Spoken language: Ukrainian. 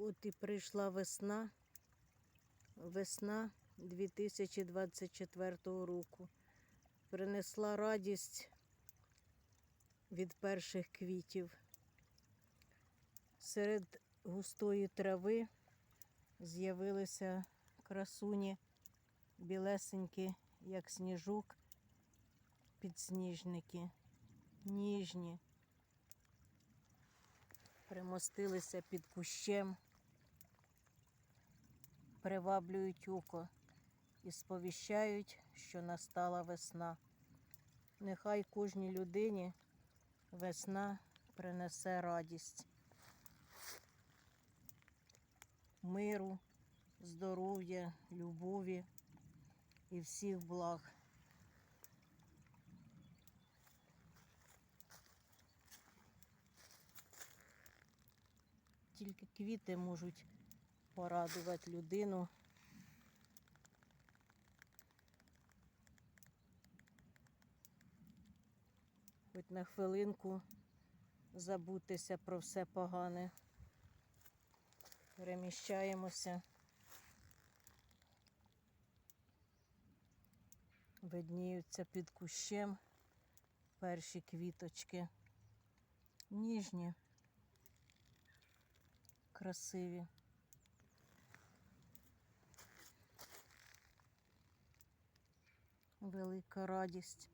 От і прийшла весна, весна 2024 року. Принесла радість від перших квітів. Серед густої трави з'явилися красуні білесенькі, як сніжок, підсніжники, ніжні. Примостилися під кущем, приваблюють око і сповіщають, що настала весна. Нехай кожній людині весна принесе радість, миру, здоров'я, любові і всіх благ. Тільки квіти можуть порадувати людину. Хоч на хвилинку забутися про все погане. Переміщаємося. Видніються під кущем перші квіточки. Ніжні, красиві. Велика радість.